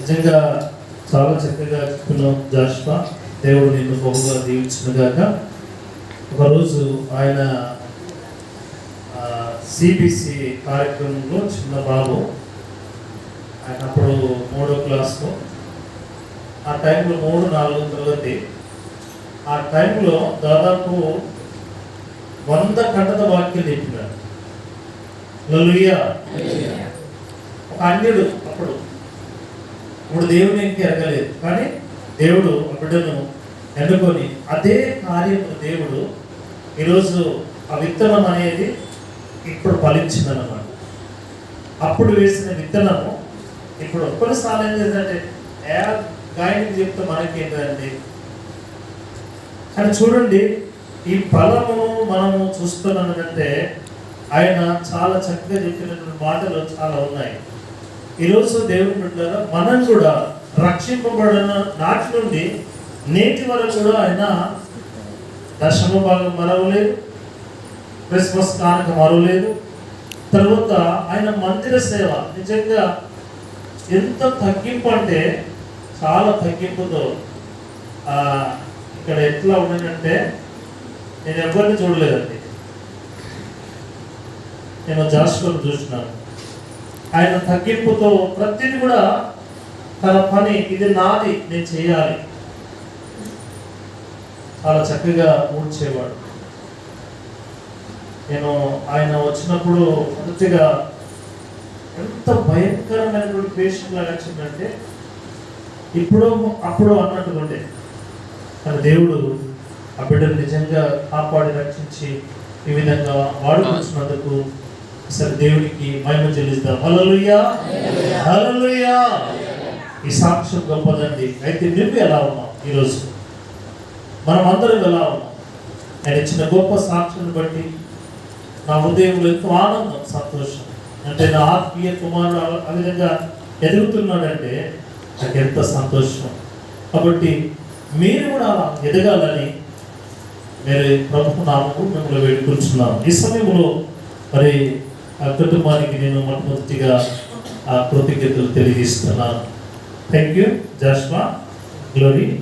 నిజంగా చాలా చక్కగా చెప్తున్నాం జాష్పా. దేవుడు నిన్ను బహుగా దీవించినగాక ఒకరోజు ఆయన సిబిసి కార్యక్రమంలో చిన్న బాబు ఆయన అప్పుడు మూడో క్లాస్లో. ఆ టైంలో మూడు నాలుగు తరగతి. ఆ టైంలో దాదాపు వంద కంటత వాక్యం చెప్పినాడు. ఒక అన్యుడు అప్పుడు. ఇప్పుడు దేవుని ఇంక ఎరగలేదు. కానీ దేవుడు ఆ బిడ్డను ఎన్నుకొని అదే కార్యము దేవుడు ఈరోజు ఆ విత్తనం అనేది ఇప్పుడు ఫలించిందన్నమాట. అప్పుడు వేసిన విత్తనము ఇప్పుడు కొన్నిసార్లు ఏం చేద్దంటే ఏ గాయనికి చెప్తే మనకి ఏంటంటే కానీ చూడండి ఈ ఫలమును మనము చూస్తున్నామంటే ఆయన చాలా చక్కగా చెప్పినటువంటి మాటలు చాలా ఉన్నాయి. ఈరోజు దేవుని బిడ్డలారా మనం కూడా రక్షింపబడిన నాటి నుండి నేటి వరకు కూడా ఆయన దశమ భాగం మరవలేదు క్రిస్మస్ కానుక మరవలేదు. తర్వాత ఆయన మందిర సేవ నిజంగా ఎంత తగ్గింపు అంటే చాలా తగ్గింపుతో ఇక్కడ ఎట్లా ఉండనంటే నేను ఎవరిని చూడలేదండి. నేను జాస్కోని చూసినాను ఆయన తగ్గింపుతో ప్రతిది కూడా తన పని ఇది నాది నేను చేయాలి. చాలా చక్కగా ఊడ్చేవాడు. నేను ఆయన వచ్చినప్పుడు మొదటిగా ఎంత భయంకరమైనటువంటి పేషెంట్ లాగా వచ్చిందంటే ఇప్పుడు అప్పుడు అన్నట్టుగా ఉండే కానీ దేవుడు ఆ బిడ్డను నిజంగా కాపాడి రక్షించి ఈ విధంగా వాడుకుంటున్నందుకు అసలు దేవునికి మహిమ చెల్లిస్తాం. హల్లెలూయా. హల్లెలూయా. ఈ సాక్ష్యం గొప్పదండి. అయితే నువ్వు ఎలా ఉన్నావు ఈరోజు? మనం అందరం ఎలా ఉన్నాం? ఆయన ఇచ్చిన గొప్ప సాక్ష్యం బట్టి నా హృదయంలో ఎంతో ఆనందం సంతోషం. అంటే నా ఆత్మీయ కుమారుడు ఆ- ఆ విధంగా ఎదుగుతున్నాడంటే నాకు ఎంత సంతోషం. కాబట్టి మీరు కూడా అలా ఎదగాలని మీరు ప్రభు నామకు మిమ్మల్ని వేడుకుంటున్నాం ఈ సమయంలో మరి ఆ కుటుంబానికి నేను మొట్టమొదటిగా ఆ కృతజ్ఞతలు తెలియజేస్తున్నాను. Thank you జాష్మా glory